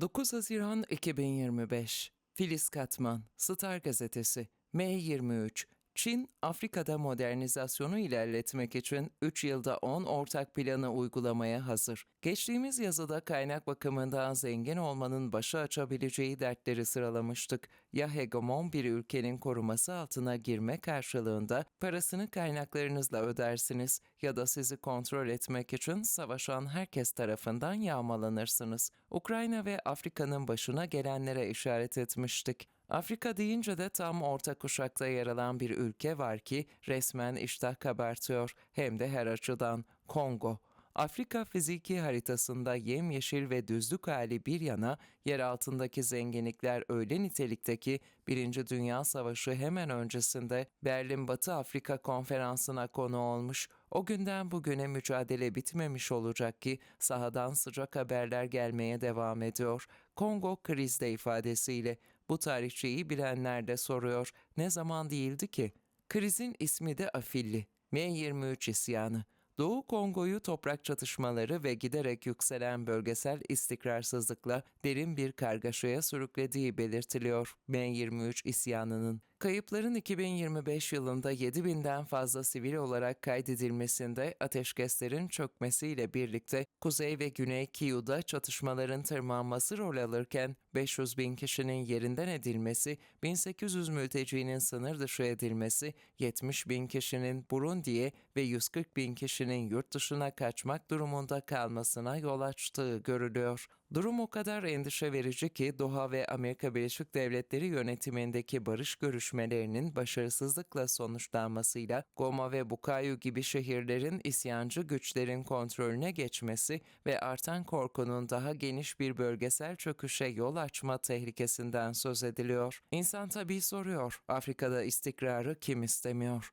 9 Haziran 2025 Filiz Katman, Star Gazetesi, M23 Çin, Afrika'da modernizasyonu ilerletmek için 3 yılda 10 ortak planı uygulamaya hazır. Geçtiğimiz yazıda kaynak bakımından zengin olmanın başı açabileceği dertleri sıralamıştık. Ya hegemon bir ülkenin koruması altına girme karşılığında parasını kaynaklarınızla ödersiniz ya da sizi kontrol etmek için savaşan herkes tarafından yağmalanırsınız. Ukrayna ve Afrika'nın başına gelenlere işaret etmiştik. Afrika deyince de tam orta kuşakta yer alan bir ülke var ki resmen iştah kabartıyor hem de her açıdan Kongo. Afrika fiziki haritasında yemyeşil ve düzlük hali bir yana yer altındaki zenginlikler öyle nitelikteki Birinci Dünya Savaşı hemen öncesinde Berlin Batı Afrika Konferansı'na konu olmuş. O günden bugüne mücadele bitmemiş olacak ki sahadan sıcak haberler gelmeye devam ediyor. Kongo krizde ifadesiyle bu tarihçeyi bilenler de soruyor. Ne zaman değildi ki? Krizin ismi de Afilli. M23 isyanı. Doğu Kongo'yu toprak çatışmaları ve giderek yükselen bölgesel istikrarsızlıkla derin bir kargaşaya sürüklediği belirtiliyor M23 isyanının. Kayıpların 2025 yılında 7000'den fazla sivil olarak kaydedilmesinde ateşkeslerin çökmesiyle birlikte Kuzey ve Güney Kiev'da çatışmaların tırmanması rol alırken 500 bin kişinin yerinden edilmesi, 1800 mültecinin sınır dışı edilmesi, 70 bin kişinin Burundi'ye ve 140 bin kişinin yurt dışına kaçmak durumunda kalmasına yol açtığı görülüyor. Durum o kadar endişe verici ki Doha ve Amerika Birleşik Devletleri yönetimindeki barış görüşmelerinin başarısızlıkla sonuçlanmasıyla Goma ve Bukayu gibi şehirlerin isyancı güçlerin kontrolüne geçmesi ve artan korkunun daha geniş bir bölgesel çöküşe yol açma tehlikesinden söz ediliyor. İnsan tabii soruyor, Afrika'da istikrarı kim istemiyor?